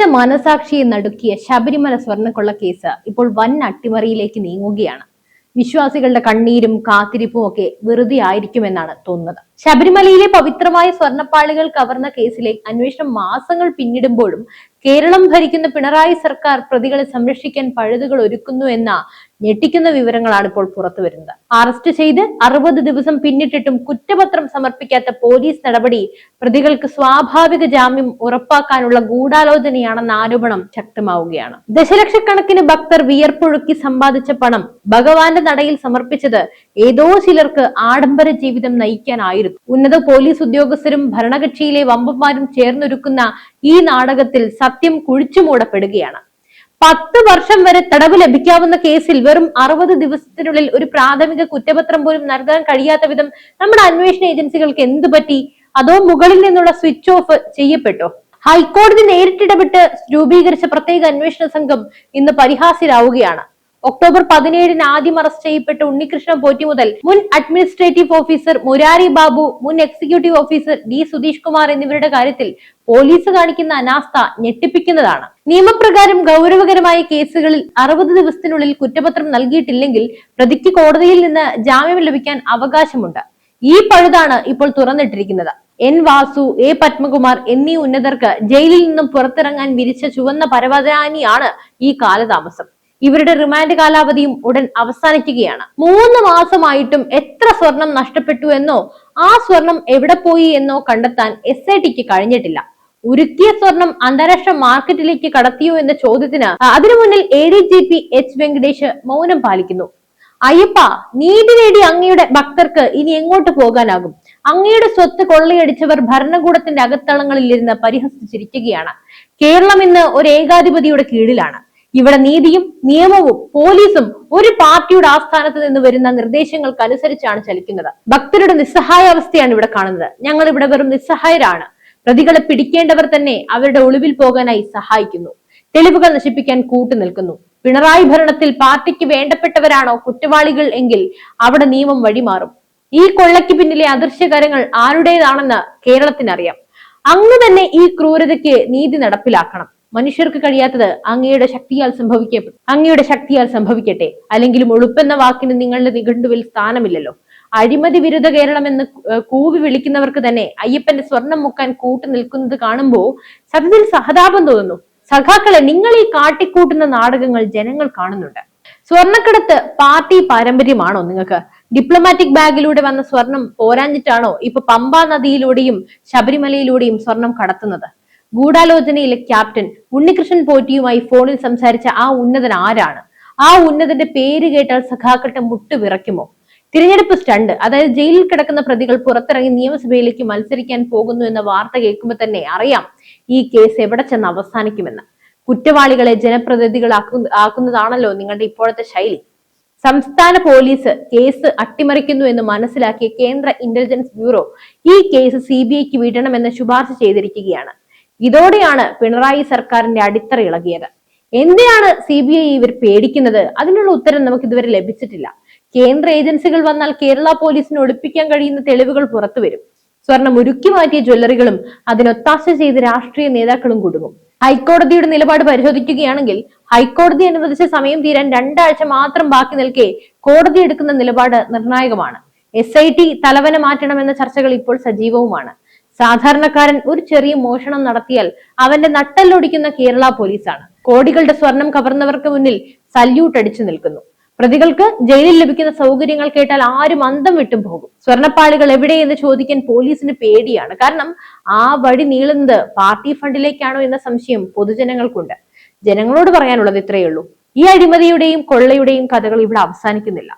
നാടിന്റെ മനസാക്ഷിയെ നടുക്കിയ ശബരിമല സ്വർണക്കൊള്ള കേസ് ഇപ്പോൾ വൻ അട്ടിമറിയിലേക്ക് നീങ്ങുകയാണ്. വിശ്വാസികളുടെ കണ്ണീരും കാത്തിരിപ്പും ഒക്കെ വെറുതെ ആയിരിക്കുമെന്നാണ് തോന്നുന്നത്. ശബരിമലയിലെ പവിത്രമായ സ്വർണപ്പാളികൾ കവർന്ന കേസിലെ അന്വേഷണം മാസങ്ങൾ പിന്നിടുമ്പോഴും കേരളം ഭരിക്കുന്ന പിണറായി സർക്കാർ പ്രതികളെ സംരക്ഷിക്കാൻ പഴുതുകൾ ഒരുക്കുന്നു എന്ന ഞെട്ടിക്കുന്ന വിവരങ്ങളാണ് ഇപ്പോൾ പുറത്തു വരുന്നത്. അറസ്റ്റ് ചെയ്ത് അറുപത് ദിവസം പിന്നിട്ടിട്ടും കുറ്റപത്രം സമർപ്പിക്കാത്ത പോലീസ് നടപടി പ്രതികൾക്ക് സ്വാഭാവിക ജാമ്യം ഉറപ്പാക്കാനുള്ള ഗൂഢാലോചനയാണെന്ന ആരോപണം ശക്തമാവുകയാണ്. ദശലക്ഷക്കണക്കിന് ഭക്തർ വിയർപ്പൊഴുക്കി സമ്പാദിച്ച പണം ഭഗവാന്റെ നടയിൽ സമർപ്പിച്ചത് ഏതോ ചിലർക്ക് ആഡംബര ജീവിതം നയിക്കാനായിരുന്നു. ഉന്നത പോലീസ് ഉദ്യോഗസ്ഥരും ഭരണകക്ഷിയിലെ വമ്പന്മാരും ചേർന്നൊരുക്കുന്ന ഈ നാടകത്തിൽ സത്യം കുഴിച്ചുമൂടപ്പെടുകയാണ് പത്ത് വർഷം വരെ തടവ് ലഭിക്കാവുന്ന കേസിൽ വെറും അറുപത് ദിവസത്തിനുള്ളിൽ ഒരു പ്രാഥമിക കുറ്റപത്രം പോലും നൽകാൻ കഴിയാത്ത വിധം നമ്മുടെ അന്വേഷണ ഏജൻസികൾക്ക് എന്ത് പറ്റി? അതോ മുകളിൽ നിന്നുള്ള സ്വിച്ച് ഓഫ് ചെയ്യപ്പെട്ടോ? ഹൈക്കോടതി നേരിട്ടിടപെട്ട് രൂപീകരിച്ച പ്രത്യേക അന്വേഷണ സംഘം ഇന്ന് പരിഹാസ്യരാവുകയാണ്. ഒക്ടോബർ പതിനേഴിന് ആദ്യം അറസ്റ്റ് ചെയ്യപ്പെട്ട ഉണ്ണികൃഷ്ണൻ പോറ്റി മുതൽ മുൻ അഡ്മിനിസ്ട്രേറ്റീവ് ഓഫീസർ മുരാരി ബാബു മുൻ executive officer D Sudheesh Kumar എന്നിവരുടെ കാര്യത്തിൽ പോലീസ് കാണിക്കുന്ന അനാസ്ഥ ഞെട്ടിപ്പിക്കുന്നതാണ്. നിയമപ്രകാരം ഗൗരവകരമായ കേസുകളിൽ അറുപത് ദിവസത്തിനുള്ളിൽ കുറ്റപത്രം നൽകിയിട്ടില്ലെങ്കിൽ പ്രതിക്ക് കോടതിയിൽ നിന്ന് ജാമ്യം ലഭിക്കാൻ അവകാശമുണ്ട്. ഈ പഴുതാണ് ഇപ്പോൾ തുറന്നിട്ടിരിക്കുന്നത്. എൻ വാസു എ പത്മകുമാർ എന്നീ ഉന്നതർക്ക് ജയിലിൽ നിന്നും പുറത്തിറങ്ങാൻ വിരിച്ച ചുവന്ന പരവതാനിയാണ് ഈ കാലതാമസം. ഇവരുടെ റിമാൻഡ് കാലാവധിയും ഉടൻ അവസാനിക്കുകയാണ്. മൂന്ന് മാസമായിട്ടും എത്ര സ്വർണം നഷ്ടപ്പെട്ടു എന്നോ ആ സ്വർണം എവിടെ പോയി എന്നോ കണ്ടെത്താൻ എസ് ഐ ടിക്ക് കഴിഞ്ഞിട്ടില്ല. ഉരുക്കിയ സ്വർണം അന്താരാഷ്ട്ര മാർക്കറ്റിലേക്ക് കടത്തിയോ എന്ന ചോദ്യത്തിന് അതിനു മുന്നിൽ A D G P H Venkatesh മൗനം പാലിക്കുന്നു. അയ്യപ്പ നീതി നേടി അങ്ങയുടെ ഭക്തർക്ക് ഇനി എങ്ങോട്ട് പോകാനാകും? അങ്ങയുടെ സ്വത്ത് കൊള്ളയടിച്ചവർ ഭരണകൂടത്തിന്റെ അകത്തളങ്ങളിൽ ഇരുന്ന് പരിഹസിച്ചിരിക്കുകയാണ്. കേരളം ഇന്ന് ഒരു ഏകാധിപതിയുടെ കീഴിലാണ്. ഇവിടെ നീതിയും നിയമവും പോലീസും ഒരു പാർട്ടിയുടെ ആസ്ഥാനത്ത് നിന്ന് വരുന്ന നിർദ്ദേശങ്ങൾക്ക് അനുസരിച്ചാണ് ചലിക്കുന്നത്. ഭക്തരുടെ നിസ്സഹായ അവസ്ഥയാണ് ഇവിടെ കാണുന്നത്. ഞങ്ങൾ ഇവിടെ വെറും നിസ്സഹായരാണ്. പ്രതികളെ പിടിക്കേണ്ടവർ തന്നെ അവരുടെ ഒളിവിൽ പോകാനായി സഹായിക്കുന്നു. തെളിവുകൾ നശിപ്പിക്കാൻ കൂട്ടുനിൽക്കുന്നു പിണറായി ഭരണത്തിൽ പാർട്ടിക്ക് വേണ്ടപ്പെട്ടവരാണോ കുറ്റവാളികൾ എങ്കിൽ അവിടെ നിയമം വഴിമാറും. ഈ കൊള്ളയ്ക്ക് പിന്നിലെ അദൃശ്യകരങ്ങൾ ആരുടേതാണെന്ന് കേരളത്തിനറിയാം. അങ്ങ് തന്നെ ഈ ക്രൂരതയ്ക്ക് നീതി നടപ്പിലാക്കണം. മനുഷ്യർക്ക് കഴിയാത്തത് അങ്ങയുടെ ശക്തിയാൽ സംഭവിക്ക അങ്ങയുടെ ശക്തിയാൽ സംഭവിക്കട്ടെ. അല്ലെങ്കിലും ഒളുപ്പെന്ന വാക്കിന് നിങ്ങളുടെ നിഘണ്ടുവിൽ സ്ഥാനമില്ലല്ലോ. അഴിമതി വിരുദ്ധ കേരളം എന്ന് കൂവി വിളിക്കുന്നവർക്ക് തന്നെ അയ്യപ്പന്റെ സ്വർണം മുക്കാൻ കൂട്ടു നിൽക്കുന്നത് കാണുമ്പോൾ സത്യത്തിൽ സഹതാപം തോന്നുന്നു. സഖാക്കളെ നിങ്ങൾ ഈ കാട്ടിക്കൂട്ടുന്ന നാടകങ്ങൾ ജനങ്ങൾ കാണുന്നുണ്ട്. സ്വർണക്കടത്ത് പാർട്ടി പാരമ്പര്യമാണോ നിങ്ങൾക്ക്? ഡിപ്ലോമാറ്റിക് ബാഗിലൂടെ വന്ന സ്വർണം പോരാഞ്ഞിട്ടാണോ ഇപ്പൊ പമ്പാ നദിയിലൂടെയും ശബരിമലയിലൂടെയും സ്വർണം കടത്തുന്നത്? ഗൂഢാലോചനയിലെ ക്യാപ്റ്റൻ ഉണ്ണികൃഷ്ണൻ പോറ്റിയുമായി ഫോണിൽ സംസാരിച്ച ആ ഉന്നതൻ ആരാണ്? ആ ഉന്നതന്റെ പേര് കേട്ടാൽ സഖാക്കളുടെ മുട്ടുവിറയ്ക്കുമോ തിരഞ്ഞെടുപ്പ് സ്റ്റണ്ട് അതായത് ജയിലിൽ കിടക്കുന്ന പ്രതികൾ പുറത്തിറങ്ങി നിയമസഭയിലേക്ക് മത്സരിക്കാൻ പോകുന്നു എന്ന വാർത്ത കേൾക്കുമ്പോൾ തന്നെ അറിയാം ഈ കേസ് എവിടെ ചെന്ന് അവസാനിക്കുമെന്ന്. കുറ്റവാളികളെ ജനപ്രതിനിധികൾ ആക്കുന്നതാണല്ലോ നിങ്ങളുടെ ഇപ്പോഴത്തെ ശൈലി. സംസ്ഥാന പോലീസ് കേസ് അട്ടിമറിക്കുന്നു എന്ന് മനസ്സിലാക്കിയ കേന്ദ്ര ഇന്റലിജൻസ് ബ്യൂറോ ഈ കേസ് സി ബി ഐക്ക് വിടണമെന്ന് ശുപാർശ ചെയ്തിരിക്കുകയാണ്. ഇതോടെയാണ് പിണറായി സർക്കാരിന്റെ അടിത്തറ ഇളകിയത്. എന്തിനാണ് സി ബി ഐ ഇവർ പേടിക്കുന്നത്? അതിനുള്ള ഉത്തരം നമുക്ക് ഇതുവരെ ലഭിച്ചിട്ടില്ല. കേന്ദ്ര ഏജൻസികൾ വന്നാൽ കേരള പോലീസിന് ഒളിപ്പിക്കാൻ കഴിയുന്ന തെളിവുകൾ പുറത്തുവരും. സ്വർണം ഉരുക്കി മാറ്റിയ ജ്വല്ലറികളും അതിനൊത്താശ ചെയ്ത് രാഷ്ട്രീയ നേതാക്കളും കുടുങ്ങും. ഹൈക്കോടതിയുടെ നിലപാട് പരിശോധിക്കുകയാണെങ്കിൽ ഹൈക്കോടതി അനുവദിച്ച സമയം തീരാൻ രണ്ടാഴ്ച മാത്രം ബാക്കി നിൽക്കെ കോടതി എടുക്കുന്ന നിലപാട് നിർണായകമാണ്. എസ് ഐ ടി തലവന മാറ്റണമെന്ന ചർച്ചകൾ ഇപ്പോൾ സജീവവുമാണ്. സാധാരണക്കാരൻ ഒരു ചെറിയ മോഷണം നടത്തിയാൽ അവന്റെ നട്ടല്ലൊടിക്കുന്ന കേരള പോലീസാണ്. കോടികളുടെ സ്വർണം കവർന്നവർക്ക് മുന്നിൽ സല്യൂട്ട് അടിച്ചു നിൽക്കുന്നു. പ്രതികൾക്ക് ജയിലിൽ ലഭിക്കുന്ന സൗകര്യങ്ങൾ കേട്ടാൽ ആരും അന്തം വിട്ടും പോകും. സ്വർണപ്പാളികൾ എവിടെയെന്ന് ചോദിക്കാൻ പോലീസിന് പേടിയാണ്. കാരണം ആ വഴി നീളുന്നത് പാർട്ടി ഫണ്ടിലേക്കാണോ എന്ന സംശയം പൊതുജനങ്ങൾക്കുണ്ട്. ജനങ്ങളോട് പറയാനുള്ളത് ഇത്രയേ ഉള്ളൂ. ഈ അഴിമതിയുടെയും കൊള്ളയുടെയും കഥകൾ ഇവിടെ അവസാനിക്കുന്നില്ല.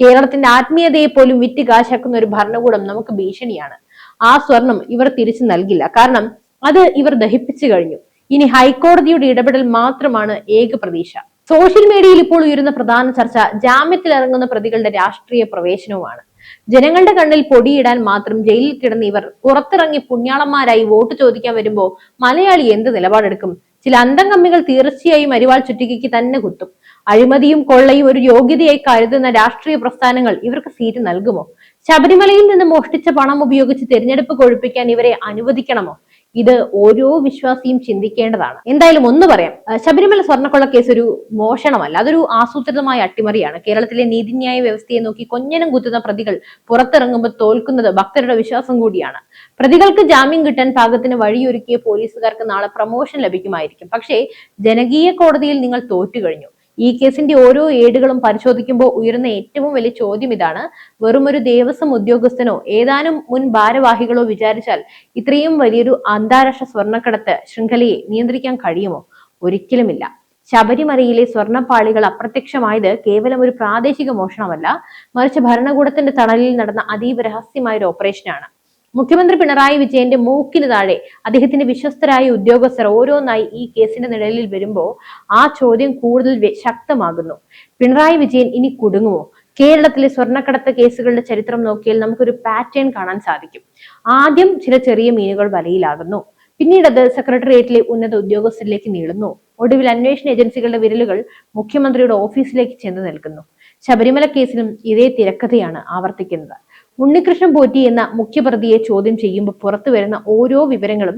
കേരളത്തിന്റെ ആത്മീയതയെ പോലും വിറ്റ് കാശാക്കുന്ന ഒരു ഭരണകൂടം നമുക്ക് ഭീഷണിയാണ്. ആ സ്വർണം ഇവർ തിരിച്ചു നൽകില്ല. കാരണം അത് ഇവർ ദഹിപ്പിച്ചു കഴിഞ്ഞു. ഇനി ഹൈക്കോടതിയുടെ ഇടപെടൽ മാത്രമാണ് ഏക പ്രതീക്ഷ. സോഷ്യൽ മീഡിയയിൽ ഇപ്പോൾ ഉയരുന്ന പ്രധാന ചർച്ച ജാമ്യത്തിൽ ഇറങ്ങുന്ന പ്രതികളുടെ രാഷ്ട്രീയ പ്രവേശനവുമാണ്. ജനങ്ങളുടെ കണ്ണിൽ പൊടിയിടാൻ മാത്രം ജയിലിൽ കിടന്ന് ഇവർ പുറത്തിറങ്ങി പുണ്യാളന്മാരായി വോട്ട് ചോദിക്കാൻ വരുമ്പോൾ മലയാളി എന്ത് നിലപാടെടുക്കും? ചില അന്തംകമ്മികൾ തീർച്ചയായും അരിവാൾ ചുറ്റികയ്ക്ക് തന്നെ കുത്തും. അഴിമതിയും കൊള്ളയും ഒരു യോഗ്യതയായി കരുതുന്ന രാഷ്ട്രീയ പ്രസ്ഥാനങ്ങൾ ഇവർക്ക് സീറ്റ് നൽകുമോ? ശബരിമലയിൽ നിന്ന് മോഷ്ടിച്ച പണം ഉപയോഗിച്ച് തിരഞ്ഞെടുപ്പ് കൊഴുപ്പിക്കാൻ ഇവരെ അനുവദിക്കണമോ? ഇത് ഓരോ വിശ്വാസിയും ചിന്തിക്കേണ്ടതാണ്. എന്തായാലും ഒന്ന് പറയാം ശബരിമല സ്വർണക്കൊള്ള കേസ് ഒരു മോഷണമല്ല അതൊരു ആസൂത്രിതമായ അട്ടിമറിയാണ്. കേരളത്തിലെ നീതിന്യായ വ്യവസ്ഥയെ നോക്കി കൊഞ്ഞനം കുത്തുന്ന പ്രതികൾ പുറത്തിറങ്ങുമ്പോൾ തോൽക്കുന്നത് ഭക്തരുടെ വിശ്വാസം കൂടിയാണ്. പ്രതികൾക്ക് ജാമ്യം കിട്ടാൻ പാകത്തിന് വഴിയൊരുക്കിയ പോലീസുകാർക്ക് നാളെ പ്രമോഷൻ ലഭിക്കുമായിരിക്കും. പക്ഷേ ജനകീയ കോടതിയിൽ നിങ്ങൾ തോറ്റു കഴിഞ്ഞു. ഈ കേസിന്റെ ഓരോ ഏടുകളും പരിശോധിക്കുമ്പോൾ ഉയർന്ന ഏറ്റവും വലിയ ചോദ്യം ഇതാണ്. വെറും ഒരു ദേവസ്വം ഉദ്യോഗസ്ഥനോ ഏതാനും മുൻ ഭാരവാഹികളോ വിചാരിച്ചാൽ ഇത്രയും വലിയൊരു അന്താരാഷ്ട്ര സ്വർണക്കടത്ത് ശൃംഖലയെ നിയന്ത്രിക്കാൻ കഴിയുമോ? ഒരിക്കലുമില്ല. ശബരിമലയിലെ സ്വർണപ്പാളികൾ അപ്രത്യക്ഷമായത് കേവലം ഒരു പ്രാദേശിക മോഷണമല്ല. മറിച്ച് ഭരണകൂടത്തിന്റെ തണലിൽ നടന്ന അതീവ രഹസ്യമായ ഒരു ഓപ്പറേഷനാണ് മുഖ്യമന്ത്രി പിണറായി വിജയന്റെ മൂക്കിന് താഴെ അദ്ദേഹത്തിന്റെ വിശ്വസ്തരായ ഉദ്യോഗസ്ഥർ ഓരോന്നായി ഈ കേസിന്റെ നിഴലിൽ വരുമ്പോൾ ആ ചോദ്യം കൂടുതൽ ശക്തമാകുന്നു. പിണറായി വിജയൻ ഇനി കുടുങ്ങുമോ? കേരളത്തിലെ സ്വർണക്കടത്ത് കേസുകളുടെ ചരിത്രം നോക്കിയാൽ നമുക്കൊരു പാറ്റേൺ കാണാൻ സാധിക്കും. ആദ്യം ചില ചെറിയ മീനുകൾ വലയിലാകുന്നു. പിന്നീട് അത് സെക്രട്ടേറിയറ്റിലെ ഉന്നത ഉദ്യോഗസ്ഥരിലേക്ക് നീളുന്നു. ഒടുവിൽ അന്വേഷണ ഏജൻസികളുടെ വിരലുകൾ മുഖ്യമന്ത്രിയുടെ ഓഫീസിലേക്ക് ചെന്ന് നിൽക്കുന്നു. ശബരിമല കേസിലും ഇതേ തിരക്കഥയാണ് ആവർത്തിക്കുന്നത്. ഉണ്ണികൃഷ്ണൻ പോറ്റി എന്ന മുഖ്യപ്രതിയെ ചോദ്യം ചെയ്യുമ്പോൾ പുറത്തു വരുന്ന ഓരോ വിവരങ്ങളും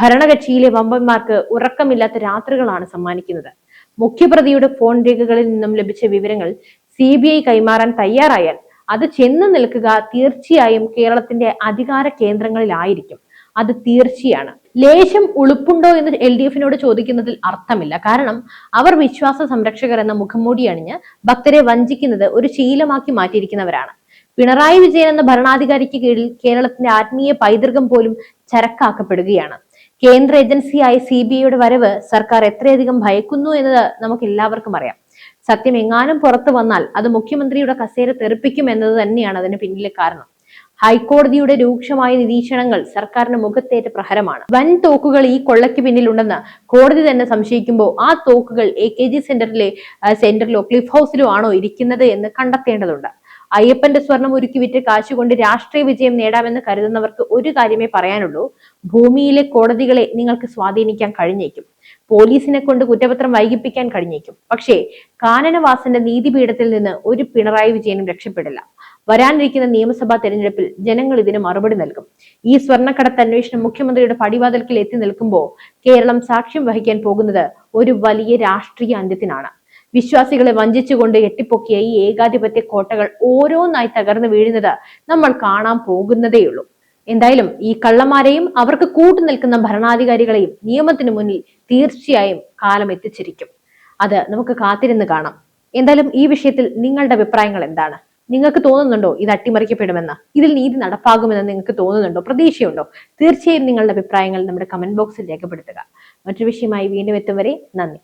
ഭരണകക്ഷിയിലെ വമ്പന്മാർക്ക് ഉറക്കമില്ലാത്ത രാത്രികളാണ് സമ്മാനിക്കുന്നത്. മുഖ്യപ്രതിയുടെ ഫോൺ രേഖകളിൽ നിന്നും ലഭിച്ച വിവരങ്ങൾ സി ബി ഐ കൈമാറാൻ തയ്യാറായാൽ അത് ചെന്ന് നിൽക്കുക തീർച്ചയായും കേരളത്തിന്റെ അധികാര കേന്ദ്രങ്ങളിലായിരിക്കും. അത് തീർച്ചയാണ്. ലേശം ഉളുപ്പുണ്ടോ എന്ന് എൽ ഡി എഫിനോട് ചോദിക്കുന്നതിൽ അർത്ഥമില്ല. കാരണം അവർ വിശ്വാസ സംരക്ഷകർ എന്ന മുഖംമൂടി അണിഞ്ഞ് ഭക്തരെ വഞ്ചിക്കുന്നത് ഒരു ശീലമാക്കി മാറ്റിയിരിക്കുന്നവരാണ്. പിണറായി വിജയൻ എന്ന ഭരണാധികാരിക്ക് കീഴിൽ കേരളത്തിന്റെ ആത്മീയ പൈതൃകം പോലും ചരക്കാക്കപ്പെടുകയാണ്. കേന്ദ്ര ഏജൻസിയായ സി ബി ഐയുടെ വരവ് സർക്കാർ എത്രയധികം ഭയക്കുന്നു എന്നത് നമുക്ക് എല്ലാവർക്കും അറിയാം. സത്യം എങ്ങാനും പുറത്തു വന്നാൽ അത് മുഖ്യമന്ത്രിയുടെ കസേര തെറിപ്പിക്കും എന്നത് തന്നെയാണ് അതിന് പിന്നിലെ കാരണം. ഹൈക്കോടതിയുടെ രൂക്ഷമായ നിരീക്ഷണങ്ങൾ സർക്കാരിന് മുഖത്തേറ്റ പ്രഹരമാണ്. വൻ തോക്കുകൾ ഈ കൊള്ളയ്ക്ക് പിന്നിലുണ്ടെന്ന് കോടതി തന്നെ സംശയിക്കുമ്പോൾ ആ തോക്കുകൾ എ കെ ജി സെന്ററിലെ സെന്ററിലോ ക്ലിഫ് ഹൗസിലോ ആണോ ഇരിക്കുന്നത് എന്ന് കണ്ടെത്തേണ്ടതുണ്ട്. അയ്യപ്പന്റെ സ്വർണം ഒരുക്കി വിറ്റ് കാശുകൊണ്ട് രാഷ്ട്രീയ വിജയം നേടാമെന്ന് കരുതുന്നവർക്ക് ഒരു കാര്യമേ പറയാനുള്ളൂ. ഭൂമിയിലെ കോടതികളെ നിങ്ങൾക്ക് സ്വാധീനിക്കാൻ കഴിഞ്ഞേക്കും. പോലീസിനെ കൊണ്ട് കുറ്റപത്രം വൈകിപ്പിക്കാൻ കഴിഞ്ഞേക്കും. പക്ഷേ കാനനവാസന്റെ നീതിപീഠത്തിൽ നിന്ന് ഒരു പിണറായി വിജയനും രക്ഷപ്പെടില്ല. വരാനിരിക്കുന്ന നിയമസഭാ തെരഞ്ഞെടുപ്പിൽ ജനങ്ങൾ ഇതിന് മറുപടി നൽകും. ഈ സ്വർണക്കടത്ത് അന്വേഷണം മുഖ്യമന്ത്രിയുടെ പടിവാതിൽക്കിൽ എത്തി നിൽക്കുമ്പോൾ കേരളം സാക്ഷ്യം വഹിക്കാൻ പോകുന്നത് ഒരു വലിയ രാഷ്ട്രീയ അന്ത്യത്തിനാണ്. വിശ്വാസികളെ വഞ്ചിച്ചുകൊണ്ട് എട്ടിപ്പൊക്കിയ ഈ ഏകാധിപത്യ കോട്ടകൾ ഓരോന്നായി തകർന്നു വീഴുന്നത് നമ്മൾ കാണാൻ പോകുന്നതേയുള്ളൂ. എന്തായാലും ഈ കള്ളന്മാരെയും അവർക്ക് കൂട്ടു നിൽക്കുന്ന ഭരണാധികാരികളെയും നിയമത്തിന് മുന്നിൽ തീർച്ചയായും കാലം എത്തിച്ചിരിക്കും. അത് നമുക്ക് കാത്തിരുന്ന് കാണാം. എന്തായാലും ഈ വിഷയത്തിൽ നിങ്ങളുടെ അഭിപ്രായങ്ങൾ എന്താണ്? നിങ്ങൾക്ക് തോന്നുന്നുണ്ടോ ഇത് അട്ടിമറിക്കപ്പെടുമെന്ന്? ഇതിൽ നീതി നടപ്പാകുമെന്ന് നിങ്ങൾക്ക് തോന്നുന്നുണ്ടോ? പ്രതീക്ഷയുണ്ടോ? തീർച്ചയായും നിങ്ങളുടെ അഭിപ്രായങ്ങൾ നമ്മുടെ കമന്റ് ബോക്സിൽ രേഖപ്പെടുത്തുക. മറ്റൊരു വിഷയമായി വീണ്ടും എത്തും വരെ നന്ദി.